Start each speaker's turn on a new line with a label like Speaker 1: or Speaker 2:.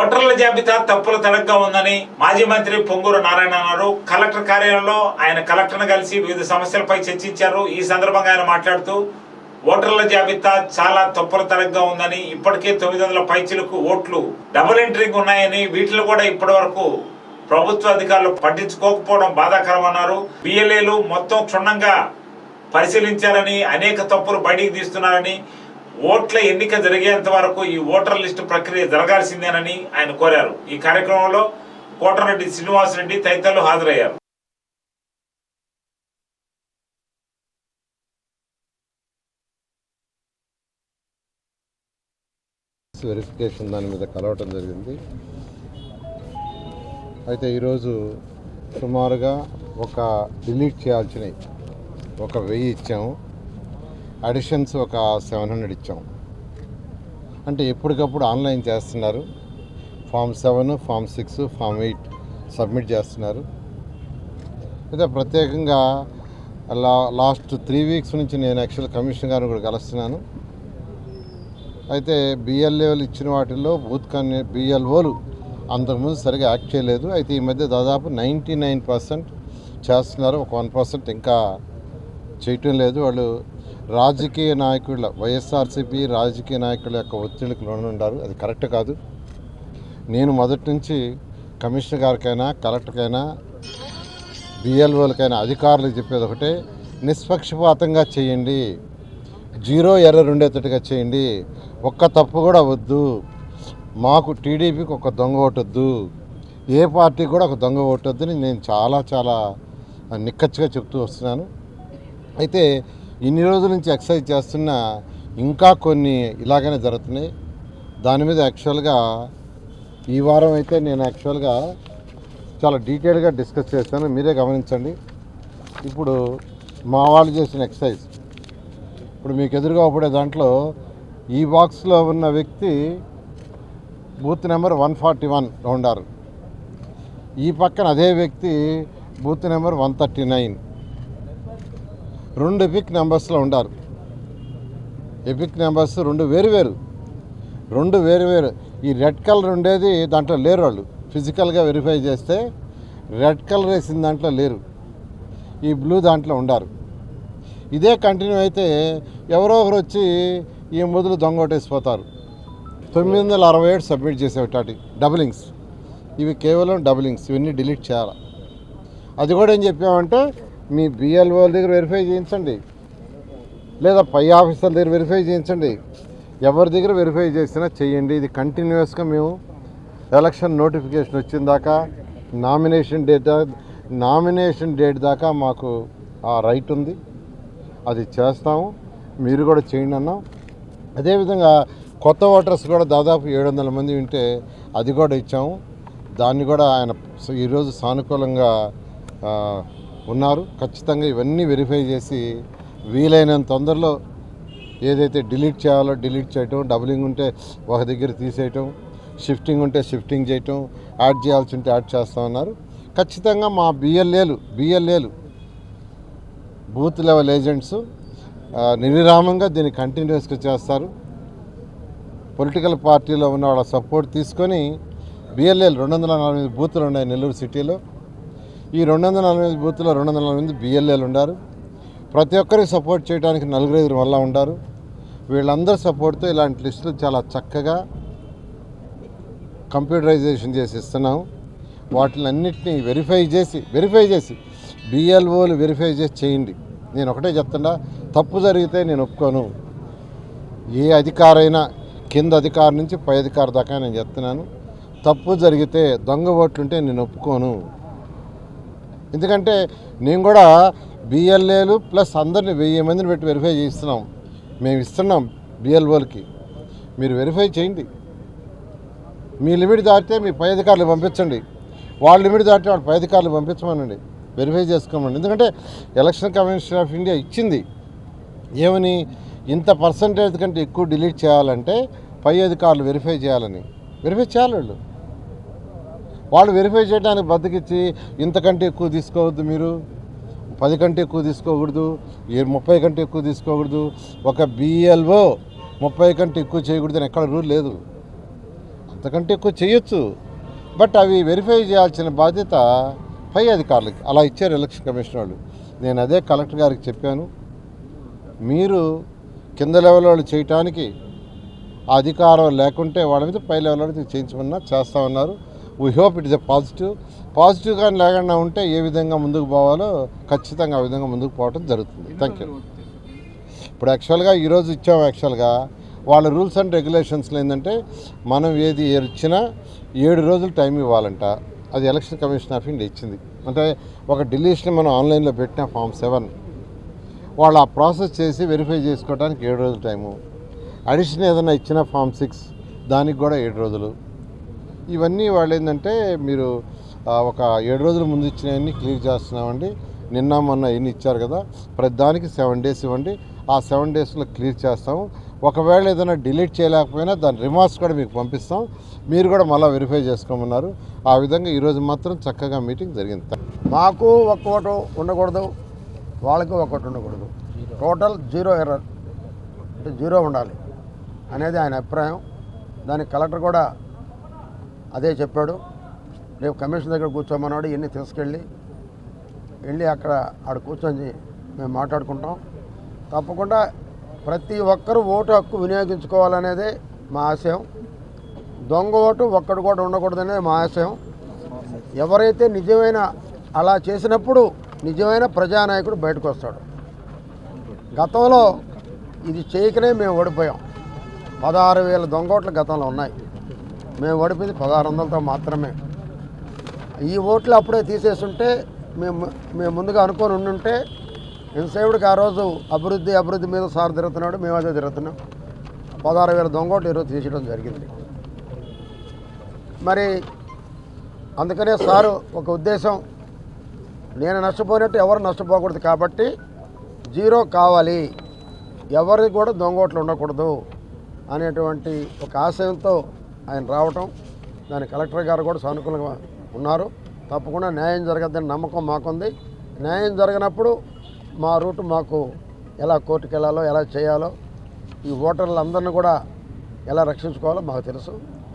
Speaker 1: ఓటర్ల జాబితా తప్పుల తడగ్గా ఉందని మాజీ మంత్రి పొంగూరు నారాయణ అన్నారు. కలెక్టర్ కార్యాలయంలో ఆయన కలెక్టర్ను కలిసి వివిధ సమస్యలపై చర్చించారు. ఈ సందర్భంగా ఆయన మాట్లాడుతూ ఓటర్ల జాబితా చాలా తప్పుల తరగ్గా ఉందని ఇప్పటికే తొమ్మిది వందల పైచీలకు ఓట్లు డబుల్ ఎంట్రీకి ఉన్నాయని వీటిలో కూడా ఇప్పటి వరకు ప్రభుత్వ అధికారులు పట్టించుకోకపోవడం బాధాకరం అన్నారు. బిఎల్ఏలు మొత్తం క్షుణ్ణంగా పరిశీలించారని అనేక తప్పులు బయటికి తీస్తున్నారని ఓట్ల ఎన్నిక జరిగేంత వరకు ఈ ఓటర్ లిస్టు ప్రక్రియ జరగాల్సిందేనని ఆయన కోరారు. ఈ కార్యక్రమంలో కోటరెడ్డి శ్రీనివాసరెడ్డి తదితరులు హాజరయ్యారు.
Speaker 2: వెరిఫికేషన్ దాని మీద కలవటం జరిగింది. అయితే ఈరోజు సుమారుగా ఒక డిలీట్ చేయాల్సినవి ఒక వెయ్యి ఇచ్చాము. అడిషన్స్ ఒక సెవెన్ హండ్రెడ్ ఇచ్చాము అంటే ఎప్పటికప్పుడు ఆన్లైన్ చేస్తున్నారు. Form seven form six form eight submit చేస్తున్నారు. అయితే ప్రత్యేకంగా లా లాస్ట్ త్రీ వీక్స్ నుంచి నేను యాక్చువల్ కమిషన్ గారిని కూడా కలుస్తున్నాను. అయితే బిఎల్ఏలు ఇచ్చిన వాటిల్లో బూత్ కన్వీ బిఎల్ఓలు అంతకుముందు సరిగా యాక్ట్ చేయలేదు. అయితే ఈ మధ్య దాదాపు నైంటీ నైన్ పర్సెంట్ చేస్తున్నారు. ఒక వన్ పర్సెంట్ ఇంకా చేయటం లేదు. వాళ్ళు రాజకీయ నాయకుల వైఎస్ఆర్సీపీ రాజకీయ నాయకుల యొక్క ఒత్తిడికి లోనుండారు. అది కరెక్ట్ కాదు. నేను మొదటి నుంచి కమిషనర్ గారికైనా కలెక్టర్కైనా బిఎల్ఓలకైనా అధికారులకు చెప్పేది ఒకటే నిష్పక్షపాతంగా చేయండి. జీరో ఎర్ర ఉండేటట్టుగా చేయండి. ఒక్క తప్పు కూడా వద్దు. మాకు టీడీపీకి ఒక దొంగ ఓటొద్దు. ఏ పార్టీ కూడా ఒక దొంగ ఓటొద్దని నేను చాలా చాలా నిక్కచ్చిగా చెప్తూ వస్తున్నాను. అయితే ఇన్ని రోజుల నుంచి ఎక్సర్సైజ్ చేస్తున్నా ఇంకా కొన్ని ఇలాగనే జరుగుతున్నాయి. దాని మీద యాక్చువల్గా ఈ వారం అయితే నేను యాక్చువల్గా చాలా డీటెయిల్గా డిస్కస్ చేస్తాను మీరే గమనించండి. ఇప్పుడు మా వాళ్ళు చేసిన ఎక్సర్సైజ్. ఇప్పుడు మీకు ఎదురుగా పడే దాంట్లో ఈ బాక్స్లో ఉన్న వ్యక్తి booth number one forty one ఉండారు ఈ పక్కన అదే వ్యక్తి booth number one thirty nine. రెండు ఎపిక్ నెంబర్స్లో ఉండారు ఎపిక్ నెంబర్స్ రెండు వేరు వేరు. రెండు వేరు వేరు. ఈ రెడ్ కలర్ ఉండేది దాంట్లో లేరు వాళ్ళు. ఫిజికల్గా వెరిఫై చేస్తే రెడ్ కలర్ వేసిన దాంట్లో లేరు. ఈ బ్లూ దాంట్లో ఉండారు. ఇదే కంటిన్యూ అయితే ఎవరో ఒకరు వచ్చి ఈ మొదలు దొంగొట్టేసిపోతారు తొమ్మిది వందల అరవై ఏడు సబ్మిట్ చేసేవాటి డబులింగ్స్ ఇవి కేవలం డబులింగ్స్ ఇవన్నీ డిలీట్ చేయాలి? అది కూడా ఏం చెప్పామంటే మీ బిఎల్ఓ దగ్గర వెరిఫై చేయించండి. లేదా పై ఆఫీసర్ దగ్గర వెరిఫై చేయించండి. ఎవరి దగ్గర వెరిఫై చేసినా చేయండి. ఇది కంటిన్యూస్గా మేము ఎలక్షన్ నోటిఫికేషన్ వచ్చిన దాకా నామినేషన్ డేట్ నామినేషన్ డేట్ దాకా మాకు ఆ రైట్ ఉంది. అది చేస్తాము. మీరు కూడా చేయండి అన్నాం. అదేవిధంగా కొత్త ఓటర్స్ కూడా దాదాపు ఏడు వందల మంది ఉంటే అది కూడా ఇచ్చాము. దాన్ని కూడా ఆయన ఈరోజు సానుకూలంగా ఉన్నారు. ఖచ్చితంగా ఇవన్నీ వెరిఫై చేసి వీలైనంత తొందరలో ఏదైతే డిలీట్ చేయాలో డిలీట్ చేయటం డబులింగ్ ఉంటే ఒక దగ్గర తీసేయటం షిఫ్టింగ్ ఉంటే షిఫ్టింగ్ చేయటం యాడ్ చేయాల్సి ఉంటే యాడ్ చేస్తామన్నారు ఖచ్చితంగా మా బిఎల్ఏలు బిఎల్ఏలు బూత్ లెవెల్ ఏజెంట్స్ నిర్విరామంగా దీన్ని కంటిన్యూస్గా చేస్తారు. పొలిటికల్ పార్టీలో ఉన్న వాళ్ళ సపోర్ట్ తీసుకొని బిఎల్ఏలు రెండు వందల నలభై బూతులు ఉన్నాయి నెల్లూరు సిటీలో ఈ రెండు వందల నలభై ఎనిమిది బూత్లో రెండు వందల నలభై ఎనిమిది బిఎల్ఏలు ఉన్నారు ప్రతి ఒక్కరికి సపోర్ట్ చేయడానికి నలుగురు ఐదు వల్ల ఉండారు. వీళ్ళందరి సపోర్ట్తో ఇలాంటి లిస్టులు చాలా చక్కగా కంప్యూటరైజేషన్ చేసి ఇస్తున్నాం. వాటిని అన్నిటినీ వెరిఫై చేసి వెరిఫై చేసి బిఎల్ఓలు వెరిఫై చేసి చేయండి. నేను ఒకటే చెప్తున్నా తప్పు జరిగితే నేను ఒప్పుకోను. ఏ అధికారైనా కింద అధికారి నుంచి పై అధికారి దాకా నేను చెప్తున్నాను. తప్పు జరిగితే దొంగ ఓట్లుంటే నేను ఒప్పుకోను. ఎందుకంటే నేను కూడా బిఎల్ఏలు ప్లస్ అందరిని వెయ్యి మందిని పెట్టి వెరిఫై చేయిస్తున్నాం. మేము ఇస్తున్నాం బిఎల్ఓలకి మీరు వెరిఫై చేయండి. మీ లిమిట్ దాటితే మీ పై అధికారులు పంపించండి. వాళ్ళ లిమిట్ దాటితే వాళ్ళ పై అధికారులు పంపించమనండి. వెరిఫై చేసుకోమండి ఎందుకంటే ఎలక్షన్ కమిషన్ ఆఫ్ ఇండియా ఇచ్చింది. ఏమని? ఇంత పర్సంటేజ్ కంటే ఎక్కువ డిలీట్ చేయాలంటే పై అధికారులు వెరిఫై చేయాలని. వెరిఫై చేయాలి వాళ్ళు. వాళ్ళు వెరిఫై చేయడానికి బద్దకిచ్చి ఇంతకంటే ఎక్కువ తీసుకోవద్దు మీరు. పది కంటే ఎక్కువ తీసుకోకూడదు ఏ ముప్పై కంటే ఎక్కువ తీసుకోకూడదు. ఒక బిఎల్ఓ ముప్పై కంటే ఎక్కువ చేయకూడదు అని ఎక్కడ రూల్ లేదు. అంతకంటే ఎక్కువ చేయొచ్చు. బట్ అవి వెరిఫై చేయాల్సిన బాధ్యత పై అధికారులకి అలా ఇచ్చారు ఎలక్షన్ కమిషన్ వాళ్ళు. నేను అదే కలెక్టర్ గారికి చెప్పాను మీరు కింద లెవెల్ వాళ్ళు చేయటానికి అధికారం లేకుంటే వాళ్ళ మీద పై లెవెల్ వాళ్ళు చేయించమన్నా చేస్తామన్నారు we hope it is a positive positive కానీ లేకుండా ఉంటే ఏ విధంగా ముందుకు పోవాలో ఖచ్చితంగా ఆ విధంగా ముందుకు పోవడం జరుగుతుంది. థ్యాంక్ యూ ఇప్పుడు యాక్చువల్గా ఈరోజు ఇచ్చాం యాక్చువల్గా వాళ్ళ రూల్స్ అండ్ రెగ్యులేషన్స్లో ఏంటంటే మనం ఏది ఇచ్చినా ఏడు రోజులు టైం ఇవ్వాలంట. అది ఎలక్షన్ కమిషన్ ఆఫ్ ఇండియా ఇచ్చింది. అంటే ఒక డిలీషన్ మనం ఆన్లైన్లో పెట్టిన ఫామ్ సెవెన్. వాళ్ళు ఆ ప్రాసెస్ చేసి వెరిఫై చేసుకోవడానికి ఏడు రోజులు టైము. అడిషన్ ఏదైనా ఇచ్చిన ఫామ్ సిక్స్ దానికి కూడా ఏడు రోజులు. ఇవన్నీ వాళ్ళు ఏంటంటే మీరు ఒక ఏడు రోజుల ముందు ఇచ్చినవన్నీ క్లియర్ చేస్తున్నామండి. నిన్న మొన్న ఎన్ని ఇచ్చారు కదా ప్రతి దానికి సెవెన్ డేస్ ఇవ్వండి. ఆ సెవెన్ డేస్లో క్లియర్ చేస్తాము. ఒకవేళ ఏదైనా డిలీట్ చేయలేకపోయినా దాని రిమార్క్స్ కూడా మీకు పంపిస్తాం. మీరు కూడా మళ్ళీ వెరిఫై చేసుకోమన్నారు. ఆ విధంగా ఈరోజు మాత్రం చక్కగా మీటింగ్ జరిగింది.
Speaker 3: మాకు ఒక్క ఉండకూడదు వాళ్ళకి ఒక్కటి ఉండకూడదు. టోటల్ జీరో ఎర్రర్ అంటే జీరో ఉండాలి అనేది ఆయన అభిప్రాయం. దానికి కలెక్టర్ కూడా అదే చెప్పాడు. రేపు కమిషన్ దగ్గర కూర్చోమన్నాడు ఇవన్నీ తీసుకెళ్ళి వెళ్ళి అక్కడ ఆడ కూర్చొని మేము మాట్లాడుకుంటాం. తప్పకుండా ప్రతి ఒక్కరూ ఓటు హక్కు వినియోగించుకోవాలనేదే మా ఆశయం. దొంగ ఓటు ఒక్కడు కూడా ఉండకూడదనేది మా ఆశయం. ఎవరైతే నిజమైన అలా చేసినప్పుడు నిజమైన ప్రజానాయకుడు బయటకు వస్తాడు. గతంలో ఇది చేయకనే మేము ఓడిపోయాం. పదహారు వేల దొంగ ఓట్లు గతంలో ఉన్నాయి. మేము ఓడిపోయింది పదహారు వందలతో మాత్రమే. ఈ ఓట్లు అప్పుడే తీసేస్తుంటే మేము మేము ముందుగా అనుకొని ఉండుంటే ఎంతసేపుడికి ఆ రోజు అభివృద్ధి అభివృద్ధి మీద సార్ తిరుగుతున్నాడు మేము అదే తిరుగుతున్నాం. పదహారు వేల దొంగ ఈరోజు తీసేయడం జరిగింది. మరి అందుకనే సారు ఒక ఉద్దేశం నేను నష్టపోయినట్టు ఎవరు నష్టపోకూడదు కాబట్టి జీరో కావాలి ఎవరికి కూడా దొంగోట్లు ఉండకూడదు అనేటువంటి ఒక ఆశయంతో ఆయన రావటం దాని కలెక్టర్ గారు కూడా సానుకూలంగా ఉన్నారు. తప్పకుండా న్యాయం జరగద్దని నమ్మకం మాకుంది. న్యాయం జరగనప్పుడు మా రూటు మాకు ఎలా కోర్టుకు వెళ్ళాలో ఎలా చేయాలో ఈ ఓటర్లందరినీ కూడా ఎలా రక్షించుకోవాలో మాకు తెలుసు.